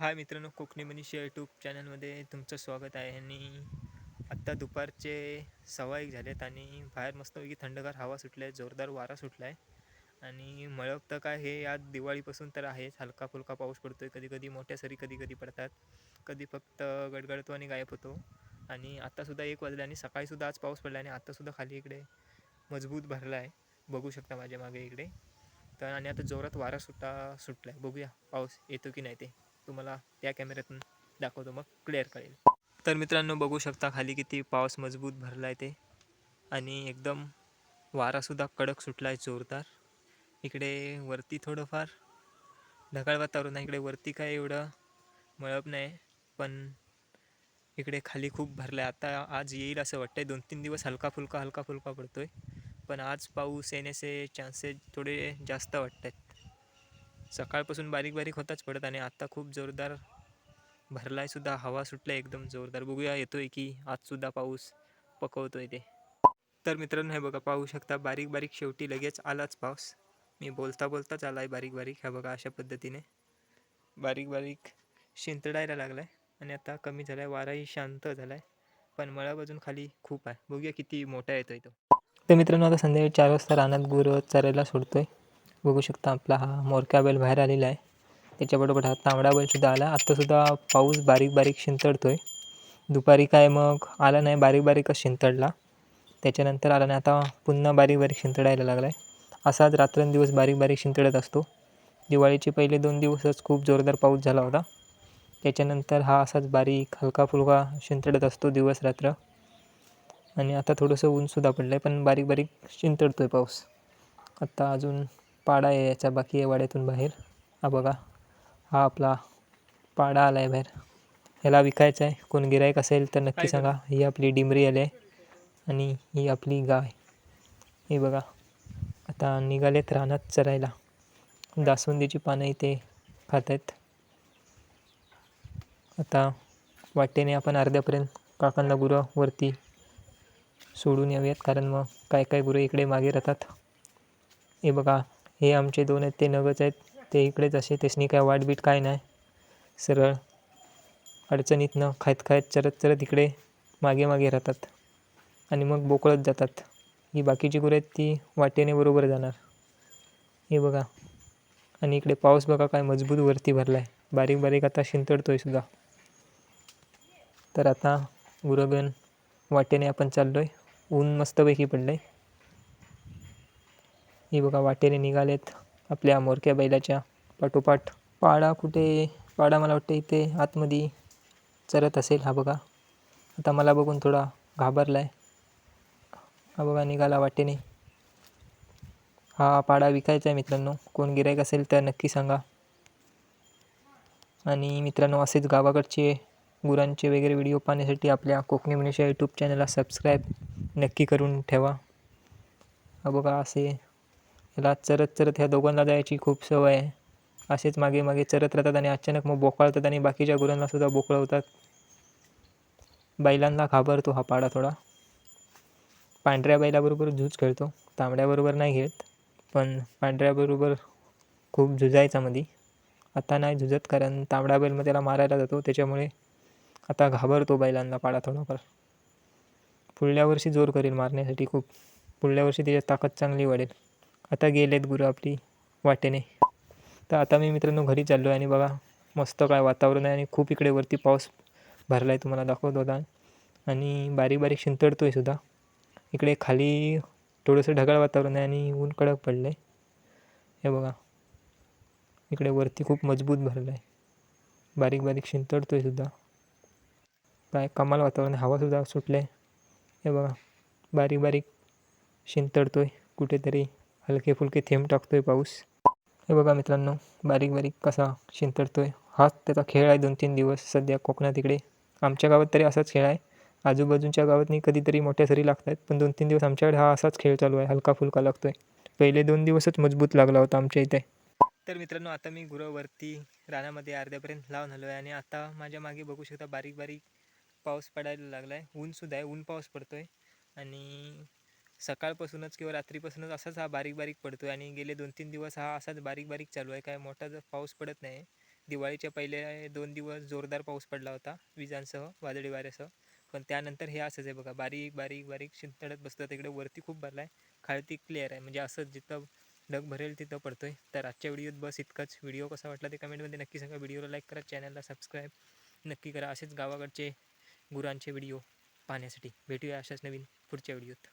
हाय मित्रांनो कोकणी मनीष यूट्यूब चॅनलमध्ये तुमचं स्वागत आहे. आणि आत्ता दुपारचे सव्वा एक झालेत आणि बाहेर मस्तपैकी थंडगार हवा सुटली आहे जोरदार वारा सुटला आहे आणि मळब तर काय हे आज दिवाळीपासून तर आहेच. हलका फुलका पाऊस पडतो आहे कधी कधी मोठ्या सरी कधी कधी पडतात. कधी फक्त गडगडतो आणि गायब होतो. आणि आत्तासुद्धा एक वाजले आणि सकाळीसुद्धा आज पाऊस पडला आणि आत्तासुद्धा खाली इकडे मजबूत भरला आहे बघू शकता माझ्या मागे इकडे. तर आणि आता जोरात वारा सुटा सुटला आहे बघूया पाऊस येतो की नाही ते. तुम्हाला त्या कॅमेऱ्यातून दाखवतो मग क्लिअर कळेल तर मित्रांनो बघू शकता खाली किती पाऊस मजबूत भरला आहे ते. आणि एकदम वारासुद्धा कडक सुटला आहे जोरदार. इकडे वरती थोडंफार ढगाळ वातावरण आहे. इकडे वरती काय एवढं मळप नाही पण इकडे खाली खूप भरलं आहे आता आज येईल असं वाटतंय. दोन तीन दिवस हलका फुलका हलका फुलका पडतोय. पण आज पाऊस येण्याचे चान्सेस थोडे जास्त वाटत आहेत सकाळपासून बारीक बारीक होताच पडत आणि आत्ता खूप जोरदार भरलाय सुद्धा. हवा सुटलाय एकदम जोरदार. बघूया येतोय की? आजसुद्धा पाऊस पकवतोय ते. तर मित्रांनो हे बघा पाहू शकता बारीक बारीक शेवटी लगेच आलाच पाऊस. मी बोलता बोलताच आलाय बारीक बारीक. ह्या बघा अशा पद्धतीने बारीक बारीक शिंतडायला लागलाय आणि आता कमी झालाय वाराही शांत झालाय पण मळा खाली खूप आहे. बघूया किती मोठा येतोय तो. तर मित्रांनो आता संध्याकाळी चार वाजता रानात गुरं चरायला सोडतोय. बघू शकता आपला हा मोरक्या बैल बाहेर आलेला आहे. त्याच्याबरोबर हा तांबडा बैलसुद्धा आला. आत्तासुद्धा पाऊस बारीक बारीक शिंतडतोय. दुपारी काय मग आला नाही बारीक बारीकच शिंतडला. त्याच्यानंतर आला नाही. आता पुन्हा बारीक बारीक शिंतडायला लागला आहे असाच रात्रंदिवस बारीक बारीक शिंतडत असतो. दिवाळीचे पहिले दोन दिवसच खूप जोरदार पाऊस झाला होता. त्याच्यानंतर हा असाच बारीक हलका फुलका शिंतडत असतो दिवस रात्र. आणि आता थोडंसं ऊनसुद्धा पडलं आहे पण बारीक बारीक शिंतडतो आहे पाऊस. आत्ता अजून पाडा आहे याचा बाकी आहे वाड्यातून बाहेर. हा बघा हा आपला पाडा आला आहे बाहेर. ह्याला विकायचा आहे. कोण गिरायक असेल तर नक्की सांगा. ही आपली डिमरी आली आहे आणि ही आपली गाय. हे बघा आता निघालेत रानात चरायला. दासवंदीची पानं इथे खात आहेत आता वाटेने आपण अर्ध्यापर्यंत काकांना गुरं वरती सोडून येऊयात कारण मग काय काय गुरं इकडे मागे राहतात. हे बघा हे आमचे दोन आहेत ते नगच आहेत. ते इकडेच असे त्यासनी काय वाटबीट काय नाही. सरळ अडचणीतनं खायत खायत चरत चरत इकडे मागे मागे राहतात. आणि मग बोकळत जातात. ही बाकीची गुरं आहेत ती वाटेने बरोबर जाणार. हे बघा. आणि इकडे पाऊस बघा काय मजबूत वरती भरला आहे बारीक बारीक आता शिंतडतोय सुद्धा. तर आता गुरगण वाटेने आपण चाललो आहे ऊन मस्तपैकी पडलं आहे हे बघा वाटेने निघालेत आपल्या मोरक्या बैलाच्या पाठोपाठ. पाडा कुठे? पाडा मला वाटतं इथे आतमध्ये चरत असेल हा बघा. आता मला बघून थोडा घाबरला आहे हा बघा निघाला वाटेने. हा पाडा विकायचा आहे मित्रांनो. कोण गिरायक असेल तर नक्की सांगा. आणि मित्रांनो असेच गावाकडचे गुरांचे वगैरे व्हिडिओ पाहण्यासाठी आपल्या कोकणी मनीषा यूट्यूब चॅनलला सबस्क्राईब नक्की करून ठेवा. हा बघा असे याला चरत चरत ह्या दोघांना जायची खूप सवय आहे. असेच मागे मागे चरत राहतात आणि अचानक मग बोकाळतात आणि बाकीच्या गुरांना सुद्धा बोकळवतात. बैलांना घाबरतो हा पाडा थोडा. पांढऱ्या बैलाबरोबर झूज खेळतो. तांबड्याबरोबर नाही खेळत पण पांढऱ्याबरोबर खूप झुजायचा मध्ये आता नाही झुजत कारण तांबडा बैल मग त्याला मारायला जातो. त्याच्यामुळे आता घाबरतो बैलांना पाडा थोडाफार. पुढल्या वर्षी जोर करेल मारण्यासाठी खूप. पुढल्या वर्षी त्याच्यात ताकद चांगली वाढेल. आता गेले आहेत गुरु आपली वाटेने. तर आता मी मित्रांनो घरी चाललो आहे आणि बघा मस्त काय वातावरण आहे आणि खूप इकडे वरती पाऊस भरला आहे तुम्हाला दाखवत होता आणि बारीक बारीक शिंतडतो आहे सुद्धा. इकडे खाली थोडंसं ढगाळ वातावरण आहे आणि ऊन कडक पडलं आहे हे बघा. इकडे वरती खूप मजबूत भरलं आहे बारीक बारीक शिंतडतो आहे सुद्धा. काय कमाल वातावरण हवासुद्धा सुटलं आहे हे बघा. बारीक बारीक शिंतडतो आहे कुठेतरी. हलके फुलके थेंब टाकतो आहे पाऊस. हे बघा मित्रांनो बारीक बारीक कसा शिंतडतो आहे हाच त्याचा खेळ आहे दोन तीन दिवस सध्या कोकणात इकडे. आमच्या गावात तरी असाच खेळ आहे. आजूबाजूच्या गावातनी कधीतरी मोठ्या सरी लागत आहेत पण दोन तीन दिवस आमच्याकडे हा असाच खेळ चालू आहे हलका फुलका लागतो आहे पहिले दोन दिवसच मजबूत लागला होता आमच्या इथे. तर मित्रांनो आता मी गुरावरती रानामध्ये अर्ध्यापर्यंत लावून आलो आहे आणि आता माझ्या मागे बघू शकता बारीक बारीक पाऊस पडायला लागला आहे ऊनसुद्धा आहे ऊन पाऊस पडतो आहे आणि सकाळपासूनच किंवा रात्रीपासूनच असाच हा बारीक बारीक पडतो आहे आणि गेले दोन तीन दिवस हा असाच बारीक बारीक चालू आहे. काय मोठा पाऊस पडत नाही दिवाळीच्या पहिले दोन दिवस जोरदार पाऊस पडला होता विजांसह वादळी वाऱ्यासह पण त्यानंतर हे असंच आहे बघा बारीक बारीक बारीक शिंतडत बसतं तिकडे वरती खूप भरला आहे खालती क्लिअर आहे. म्हणजे असं जिथं ढग भरेल तिथं पडतो आहे तर आजच्या व्हिडिओत बस इतकंच. व्हिडिओ कसा वाटला ते कमेंटमध्ये नक्की सांगा. व्हिडिओला लाईक करा चॅनलला सबस्क्राईब नक्की करा. असेच गावाकडचे गुरांचे व्हिडिओ पाहण्यासाठी. भेटूया अशाच नवीन पुढच्या व्हिडिओत.